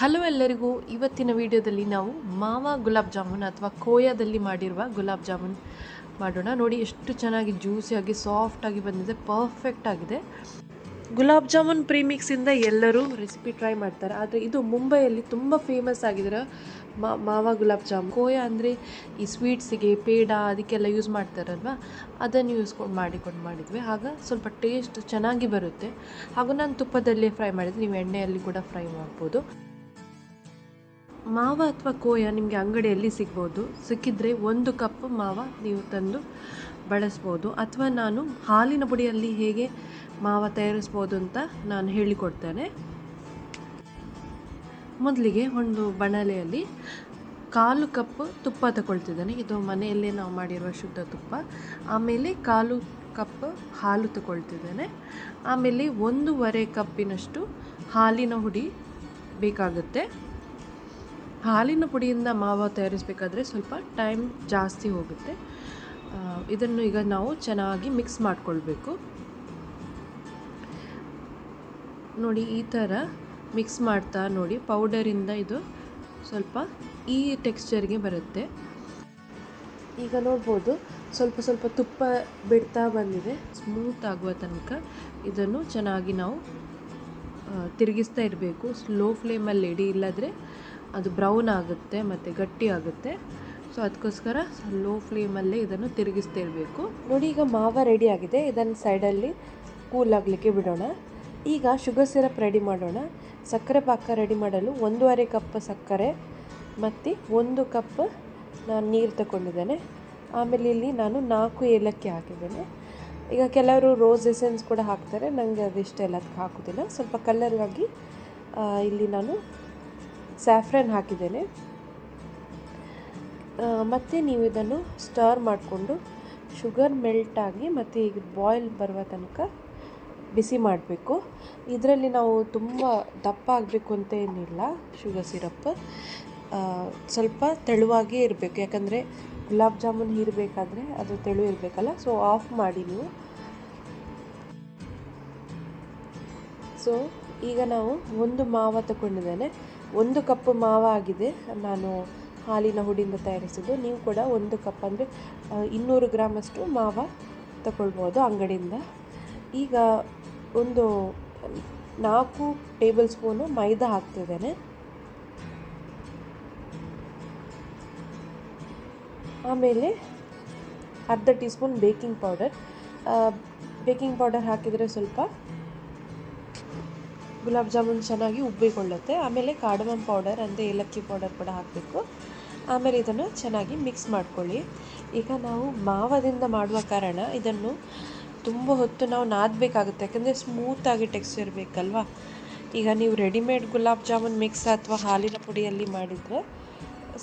Hello ಎಲ್ಲರಿಗೂ, ಇವತ್ತಿನ ವಿಡಿಯೋದಲ್ಲಿ ನಾವು ಮಾವ ಗುಲಾಬ್ ಜಾಮೂನ್ ಅಥವಾ ಕೋಯಾದಲ್ಲಿ ಮಾಡಿರುವ ಗುಲಾಬ್ ಜಾಮೂನ್ ಮಾಡೋಣ. ನೋಡಿ, ಎಷ್ಟು ಚೆನ್ನಾಗಿ ಜ್ಯೂಸಿಯಾಗಿ ಸಾಫ್ಟಾಗಿ ಬಂದಿದೆ ಪರ್ಫೆಕ್ಟ್ ಆಗಿದೆ. ಗುಲಾಬ್ ಜಾಮೂನ್ ಪ್ರೀಮಿಕ್ಸಿಂದ ಎಲ್ಲರೂ ರೆಸಿಪಿ ಟ್ರೈ ಮಾಡ್ತಾರೆ. ಆದರೆ ಇದು ಮುಂಬೈಯಲ್ಲಿ ತುಂಬ ಫೇಮಸ್ ಆಗಿರೋ ಮಾವ ಗುಲಾಬ್ ಜಾಮೂನ್. ಕೋಯಾ ಅಂದರೆ ಈ ಸ್ವೀಟ್ಸಿಗೆ ಪೇಡ ಅದಕ್ಕೆಲ್ಲ ಯೂಸ್ ಮಾಡ್ತಾರಲ್ವಾ? ಅದನ್ನು ಯೂಸ್ಕೊಂಡು ಮಾಡಿಕೊಂಡು ಮಾಡಿದ್ವಿ. ಆಗ ಸ್ವಲ್ಪ ಟೇಸ್ಟ್ ಚೆನ್ನಾಗಿ ಬರುತ್ತೆ. ಹಾಗೂ ನಾನು ತುಪ್ಪದಲ್ಲೇ ಫ್ರೈ ಮಾಡಿದ್ರೆ ನೀವು ಎಣ್ಣೆಯಲ್ಲಿ ಕೂಡ ಫ್ರೈ ಮಾಡ್ಬೋದು. ಮಾವ ಅಥವಾ ಕೋಯ ನಿಮಗೆ ಅಂಗಡಿಯಲ್ಲಿ ಸಿಗ್ಬೋದು. ಸಿಕ್ಕಿದ್ರೆ ಒಂದು ಕಪ್ ಮಾವ ನೀವು ತಂದು ಬಳಸ್ಬೋದು. ಅಥವಾ ನಾನು ಹಾಲಿನ ಪುಡಿಯಲ್ಲಿ ಹೇಗೆ ಮಾವ ತಯಾರಿಸ್ಬೋದು ಅಂತ ನಾನು ಹೇಳಿಕೊಡ್ತೇನೆ. ಮೊದಲಿಗೆ ಒಂದು ಬಣಲೆಯಲ್ಲಿ ಕಾಲು ಕಪ್ ತುಪ್ಪ ತಗೊಳ್ತಿದ್ದೇನೆ. ಇದು ಮನೆಯಲ್ಲೇ ನಾವು ಮಾಡಿರುವ ಶುದ್ಧ ತುಪ್ಪ. ಆಮೇಲೆ ಕಾಲು ಕಪ್ ಹಾಲು ತಗೊಳ್ತಿದ್ದೇನೆ. ಆಮೇಲೆ ಒಂದೂವರೆ ಕಪ್ಪಿನಷ್ಟು ಹಾಲಿನ ಹುಡಿ ಬೇಕಾಗುತ್ತೆ. ಹಾಲಿನ ಪುಡಿಯಿಂದ ಮಾವ ತಯಾರಿಸಬೇಕಾದ್ರೆ ಸ್ವಲ್ಪ ಟೈಮ್ ಜಾಸ್ತಿ ಹೋಗುತ್ತೆ. ಇದನ್ನು ಈಗ ನಾವು ಚೆನ್ನಾಗಿ ಮಿಕ್ಸ್ ಮಾಡಿಕೊಳ್ಬೇಕು. ನೋಡಿ, ಈ ಥರ ಮಿಕ್ಸ್ ಮಾಡ್ತಾ ನೋಡಿ, ಪೌಡರಿಂದ ಇದು ಸ್ವಲ್ಪ ಈ ಟೆಕ್ಸ್ಚರ್ಗೆ ಬರುತ್ತೆ. ಈಗ ನೋಡ್ಬೋದು, ಸ್ವಲ್ಪ ಸ್ವಲ್ಪ ತುಪ್ಪ ಬಿಡ್ತಾ ಬಂದಿದೆ. ಸ್ಮೂತ್ ಆಗುವ ತನಕ ಇದನ್ನು ಚೆನ್ನಾಗಿ ನಾವು ತಿರುಗಿಸ್ತಾ ಇರಬೇಕು. ಸ್ಲೋ ಫ್ಲೇಮಲ್ಲಿ ಇಡಿ ಇಲ್ಲದ್ರೆ ಅದು ಬ್ರೌನ್ ಆಗುತ್ತೆ ಮತ್ತು ಗಟ್ಟಿ ಆಗುತ್ತೆ. ಸೊ ಅದಕ್ಕೋಸ್ಕರ ಲೋ ಫ್ಲೇಮಲ್ಲಿ ಇದನ್ನು ತಿರುಗಿಸ್ತಾ ಇರಬೇಕು. ನೋಡಿ, ಈಗ ಮಾವ ರೆಡಿ ಆಗಿದೆ. ಇದನ್ನು ಸೈಡಲ್ಲಿ ಕೂಲ್ ಆಗಲಿಕ್ಕೆ ಬಿಡೋಣ. ಈಗ ಶುಗರ್ ಸಿರಪ್ ರೆಡಿ ಮಾಡೋಣ. ಸಕ್ಕರೆ ಪಾಕ ರೆಡಿ ಮಾಡಲು ಒಂದೂವರೆ ಕಪ್ ಸಕ್ಕರೆ ಮತ್ತು ಒಂದು ಕಪ್ ನಾನು ನೀರು ತಗೊಂಡಿದ್ದೇನೆ. ಆಮೇಲೆ ಇಲ್ಲಿ ನಾನು ನಾಲ್ಕು ಏಲಕ್ಕಿ ಹಾಕಿದ್ದೇನೆ. ಈಗ ಕೆಲವರು ರೋಸ್ ಎಸೆನ್ಸ್ ಕೂಡ ಹಾಕ್ತಾರೆ. ನನಗೆ ಅದು ಅದಿಷ್ಟ ಎಲ್ಲ ಹಾಕೋದಿಲ್ಲ. ಸ್ವಲ್ಪ ಕಲರ್ಗಾಗಿ ಇಲ್ಲಿ ನಾನು ಸ್ಯಾಫ್ರನ್ ಹಾಕಿದ್ದೇನೆ. ಮತ್ತು ನೀವು ಇದನ್ನು ಸ್ಟರ್ ಮಾಡಿಕೊಂಡು ಶುಗರ್ ಮೆಲ್ಟಾಗಿ ಮತ್ತು ಈಗ ಬಾಯ್ಲ್ ಬರುವ ತನಕ ಬಿಸಿ ಮಾಡಬೇಕು. ಇದರಲ್ಲಿ ನಾವು ತುಂಬ ದಪ್ಪ ಆಗಬೇಕು ಅಂತ ಏನಿಲ್ಲ ಶುಗರ್ ಸಿರಪ್ ಸ್ವಲ್ಪ ತೆಳುವಾಗಿಯೇ ಇರಬೇಕು. ಯಾಕಂದರೆ ಗುಲಾಬ್ ಜಾಮೂನ್ ಹೀರಬೇಕಾದ್ರೆ ಅದು ತೆಳು ಇರಬೇಕಲ್ಲ ಸೊ ಆಫ್ ಮಾಡಿ ನೀವು. ಸೊ ಈಗ ನಾವು ಒಂದು ಮಾವ ತಗೊಂಡಿದ್ದೇನೆ ಒಂದು ಕಪ್ ಮಾವ ಆಗಿದೆ ನಾನು ಹಾಲಿನ ಹುಡಿಯಿಂದ ತಯಾರಿಸಿದ್ದು. ನೀವು ಕೂಡ ಒಂದು ಕಪ್ ಅಂದರೆ ಇನ್ನೂರು ಗ್ರಾಮಷ್ಟು ಮಾವ ತಗೊಳ್ಬೋದು ಅಂಗಡಿಯಿಂದ. ಈಗ ಒಂದು ನಾಲ್ಕು ಟೇಬಲ್ ಸ್ಪೂನು ಮೈದಾ ಹಾಕ್ತಿದ್ದೇನೆ. ಆಮೇಲೆ ಅರ್ಧ teaspoon baking powder. Baking powder ಹಾಕಿದರೆ ಸ್ವಲ್ಪ ಗುಲಾಬ್ ಜಾಮೂನ್ ಚೆನ್ನಾಗಿ ಉಬ್ಬಿಕೊಳ್ಳುತ್ತೆ. ಆಮೇಲೆ ಕಾಡಮಮ್ ಪೌಡರ್ ಅಂದರೆ ಏಲಕ್ಕಿ ಪೌಡರ್ ಕೂಡ ಹಾಕಬೇಕು. ಆಮೇಲೆ ಇದನ್ನು ಚೆನ್ನಾಗಿ ಮಿಕ್ಸ್ ಮಾಡ್ಕೊಳ್ಳಿ. ಈಗ ನಾವು ಮಾವದಿಂದ ಮಾಡುವ ಕಾರಣ ಇದನ್ನು ತುಂಬ ಹೊತ್ತು ನಾವು ನಾದಬೇಕಾಗುತ್ತೆ. ಯಾಕಂದರೆ ಸ್ಮೂತಾಗಿ ಟೆಕ್ಸ್ಚರ್ ಬೇಕಲ್ವಾ? ಈಗ ನೀವು ರೆಡಿಮೇಡ್ ಗುಲಾಬ್ ಜಾಮೂನ್ ಮಿಕ್ಸ್ ಅಥವಾ ಹಾಲಿನ ಪುಡಿಯಲ್ಲಿ ಮಾಡಿದರೆ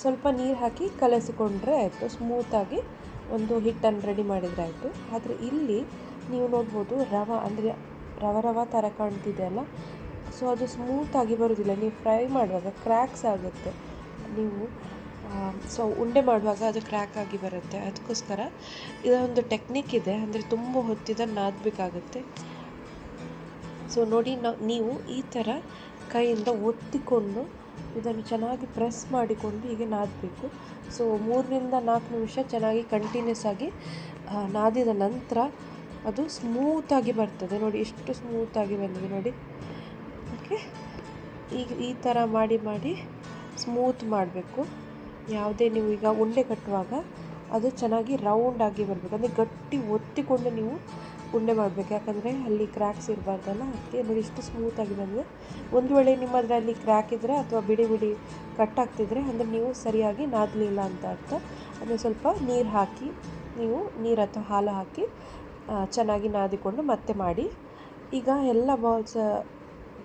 ಸ್ವಲ್ಪ ನೀರು ಹಾಕಿ ಕಲಸಿಕೊಂಡ್ರೆ ಆಯಿತು. ಸ್ಮೂತಾಗಿ ಒಂದು ಹಿಟ್ಟನ್ನು ರೆಡಿ ಮಾಡಿದರೆ ಆಯಿತು. ಆದರೆ ಇಲ್ಲಿ ನೀವು ನೋಡ್ಬೋದು ರವ ಅಂದರೆ ರವ ರವ ಥರ ಕಾಣ್ತಿದೆ ಅಲ್ಲ? ಸೊ ಅದು ಸ್ಮೂತಾಗಿ ಬರೋದಿಲ್ಲ. ನೀವು ಫ್ರೈ ಮಾಡುವಾಗ ಕ್ರ್ಯಾಕ್ಸ್ ಆಗುತ್ತೆ. ನೀವು ಸೊ ಉಂಡೆ ಮಾಡುವಾಗ ಅದು ಕ್ರ್ಯಾಕ್ ಆಗಿ ಬರುತ್ತೆ. ಅದಕ್ಕೋಸ್ಕರ ಇದೊಂದು ಟೆಕ್ನಿಕ್ ಇದೆ. ಅಂದರೆ ತುಂಬ ಹೊತ್ತಿದನ್ನು ನಾದಬೇಕಾಗುತ್ತೆ. ಸೊ ನೋಡಿ ನೀವು ಈ ಥರ ಕೈಯಿಂದ ಒತ್ತಿಕೊಂಡು ಇದನ್ನು ಚೆನ್ನಾಗಿ ಪ್ರೆಸ್ ಮಾಡಿಕೊಂಡು ಹೀಗೆ ನಾದಬೇಕು. ಸೊ ಮೂರರಿಂದ ನಾಲ್ಕು ನಿಮಿಷ ಚೆನ್ನಾಗಿ ಕಂಟಿನ್ಯೂಸ್ ಆಗಿ ನಾದಿದ ನಂತರ ಅದು ಸ್ಮೂತಾಗಿ ಬರ್ತದೆ. ನೋಡಿ, ಎಷ್ಟು ಸ್ಮೂತಾಗಿ ಬಂದಿದೆ. ನೋಡಿ. ಓಕೆ ಈಗ ಈ ಥರ ಮಾಡಿ ಮಾಡಿ ಸ್ಮೂತ್ ಮಾಡಬೇಕು. ಯಾವುದೇ ನೀವು ಈಗ ಉಂಡೆ ಕಟ್ಟುವಾಗ ಅದು ಚೆನ್ನಾಗಿ ರೌಂಡಾಗಿ ಬರಬೇಕು. ಅಂದರೆ ಗಟ್ಟಿ ಒತ್ತಿಕೊಂಡು ನೀವು ಉಂಡೆ ಮಾಡಬೇಕು. ಯಾಕಂದರೆ ಅಲ್ಲಿ ಕ್ರ್ಯಾಕ್ಸ್ ಇರಬಾರ್ದಲ್ಲ, ಅದಕ್ಕೆ ನೋಡಿ ಇಷ್ಟು ಸ್ಮೂತಾಗಿ ಬಂದಿದೆ. ಒಂದು ವೇಳೆ ನಿಮ್ಮದರಲ್ಲಿ ಕ್ರ್ಯಾಕ್ ಇದ್ದರೆ ಅಥವಾ ಬಿಡಿ ಬಿಡಿ ಕಟ್ ಆಗ್ತಿದ್ರೆ ಅಂದರೆ ನೀವು ಸರಿಯಾಗಿ ನಾದಲಿಲ್ಲ ಅಂತ ಅರ್ಥ. ಅಂದರೆ ಸ್ವಲ್ಪ ನೀರು ಹಾಕಿ, ನೀವು ನೀರು ಅಥವಾ ಹಾಲು ಹಾಕಿ ಚೆನ್ನಾಗಿ ನಾದಿಕೊಂಡು ಮತ್ತೆ ಮಾಡಿ. ಈಗ ಎಲ್ಲ ಬಾಲ್ಸ್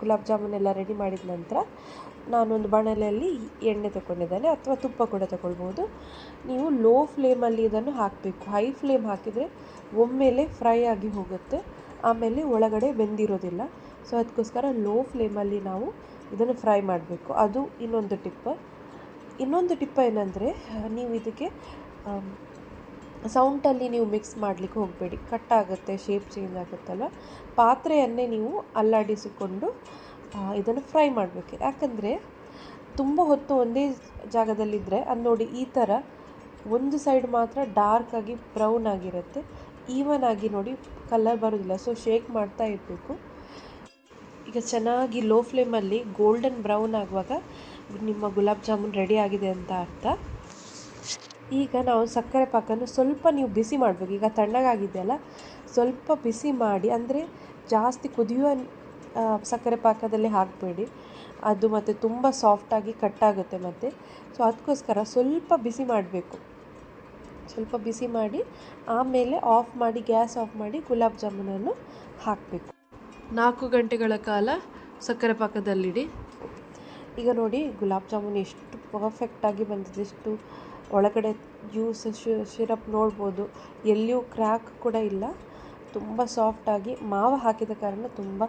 ಗುಲಾಬ್ ಜಾಮೂನ್ ಎಲ್ಲ ರೆಡಿ ಮಾಡಿದ ನಂತರ ನಾನೊಂದು ಬಾಣಲೆಯಲ್ಲಿ ಎಣ್ಣೆ ತಗೊಂಡಿದ್ದೇನೆ ಅಥವಾ ತುಪ್ಪ ಕೂಡ ತಗೊಳ್ಬೋದು ನೀವು ಲೋ ಫ್ಲೇಮಲ್ಲಿ ಇದನ್ನು ಹಾಕಬೇಕು. ಹೈ ಫ್ಲೇಮ್ ಹಾಕಿದರೆ ಒಮ್ಮೆಲೆ ಫ್ರೈ ಆಗಿ ಹೋಗುತ್ತೆ. ಆಮೇಲೆ ಒಳಗಡೆ ಬೆಂದಿರೋದಿಲ್ಲ. ಸೊ ಅದಕ್ಕೋಸ್ಕರ ಲೋ ಫ್ಲೇಮಲ್ಲಿ ನಾವು ಇದನ್ನು ಫ್ರೈ ಮಾಡಬೇಕು. ಅದು ಇನ್ನೊಂದು ಟಿಪ್. ಇನ್ನೊಂದು ಟಿಪ್ ಏನಂದರೆ, ನೀವು ಇದಕ್ಕೆ ಸೌಂಟಲ್ಲಿ ನೀವು ಮಿಕ್ಸ್ ಮಾಡಲಿಕ್ಕೆ ಹೋಗಬೇಡಿ. ಕಟ್ಟಾಗುತ್ತೆ ಶೇಪ್ ಚೇಂಜ್ ಆಗುತ್ತಲ್ಲ ಪಾತ್ರೆಯನ್ನೇ ನೀವು ಅಲ್ಲಾಡಿಸಿಕೊಂಡು ಇದನ್ನು ಫ್ರೈ ಮಾಡಬೇಕು. ಯಾಕಂದರೆ ತುಂಬ ಹೊತ್ತು ಒಂದೇ ಜಾಗದಲ್ಲಿದ್ದರೆ ಅದು ನೋಡಿ ಈ ಥರ ಒಂದು ಸೈಡ್ ಮಾತ್ರ ಡಾರ್ಕ್ ಆಗಿ ಬ್ರೌನ್ ಆಗಿರುತ್ತೆ. ಈವನ್ ಆಗಿ ನೋಡಿ ಕಲರ್ ಬರೋದಿಲ್ಲ. ಸೊ, ಶೇಕ್ ಮಾಡ್ತಾ ಇರಬೇಕು. ಈಗ ಚೆನ್ನಾಗಿ ಲೋ ಫ್ಲೇಮಲ್ಲಿ ಗೋಲ್ಡನ್ ಬ್ರೌನ್ ಆಗುವಾಗ ನಿಮ್ಮ ಗುಲಾಬ್ ಜಾಮೂನ್ ರೆಡಿ ಆಗಿದೆ ಅಂತ ಅರ್ಥ. ಈಗ ನಾವು ಸಕ್ಕರೆ ಪಾಕನ್ನು ಸ್ವಲ್ಪ ನೀವು ಬಿಸಿ ಮಾಡಬೇಕು. ಈಗ ತಣ್ಣಗಾಗಿದೆಯಲ್ಲ, ಸ್ವಲ್ಪ ಬಿಸಿ ಮಾಡಿ, ಅಂದರೆ ಜಾಸ್ತಿ ಕುದಿಯುವ ಸಕ್ಕರೆ ಪಾಕದಲ್ಲಿ ಹಾಕಬೇಡಿ. ಅದು ಮತ್ತು ತುಂಬ ಸಾಫ್ಟಾಗಿ ಕಟ್ಟಾಗುತ್ತೆ ಮತ್ತು. ಸೊ ಅದಕ್ಕೋಸ್ಕರ ಸ್ವಲ್ಪ ಬಿಸಿ ಮಾಡಬೇಕು. ಸ್ವಲ್ಪ ಬಿಸಿ ಮಾಡಿ, ಆಮೇಲೆ ಆಫ್ ಮಾಡಿ, ಗ್ಯಾಸ್ ಆಫ್ ಮಾಡಿ ಗುಲಾಬ್ ಜಾಮೂನನ್ನು ಹಾಕಬೇಕು. ನಾಲ್ಕು ಗಂಟೆಗಳ ಕಾಲ ಸಕ್ಕರೆ ಪಾಕದಲ್ಲಿಡಿ. ಈಗ ನೋಡಿ, ಗುಲಾಬ್ ಜಾಮೂನ್ ಎಷ್ಟು ಪರ್ಫೆಕ್ಟಾಗಿ ಬಂದಿದೆ, ಎಷ್ಟು ಒಳಗಡೆ ಜ್ಯೂಸ್ ಸಿರಪ್ ನೋಡ್ಬೋದು. ಎಲ್ಲಿಯೂ ಕ್ರ್ಯಾಕ್ ಕೂಡ ಇಲ್ಲ. ತುಂಬ ಸಾಫ್ಟಾಗಿ ಮಾವು ಹಾಕಿದ ಕಾರಣ ತುಂಬ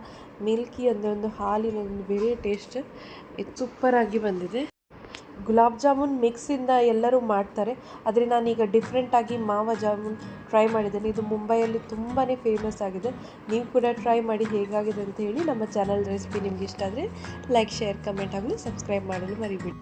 ಮಿಲ್ಕಿ ಅಂದರೆ ಒಂದು ಹಾಲಿನ ಒಂದು ಬೇರೆ ಟೇಸ್ಟ್ ಇದು ಸೂಪರಾಗಿ ಬಂದಿದೆ. ಗುಲಾಬ್ ಜಾಮೂನ್ ಮಿಕ್ಸಿಂದ ಎಲ್ಲರೂ ಮಾಡ್ತಾರೆ. ಆದರೆ ನಾನೀಗ ಡಿಫ್ರೆಂಟಾಗಿ ಮಾವ ಜಾಮೂನ್ ಟ್ರೈ ಮಾಡಿದ್ದೇನೆ. ಇದು ಮುಂಬೈಯಲ್ಲಿ ತುಂಬಾ ಫೇಮಸ್ ಆಗಿದೆ. ನೀವು ಕೂಡ ಟ್ರೈ ಮಾಡಿ ಹೇಗಾಗಿದೆ ಅಂತ ಹೇಳಿ ನಮ್ಮ ಚಾನಲ್ ರೆಸಿಪಿ ನಿಮ್ಗೆ ಇಷ್ಟ ಆದರೆ ಲೈಕ್ ಶೇರ್ ಕಮೆಂಟ್ ಆಗಲಿ ಸಬ್ಸ್ಕ್ರೈಬ್ ಮಾಡಲು ಮರಿಬೇಡಿ.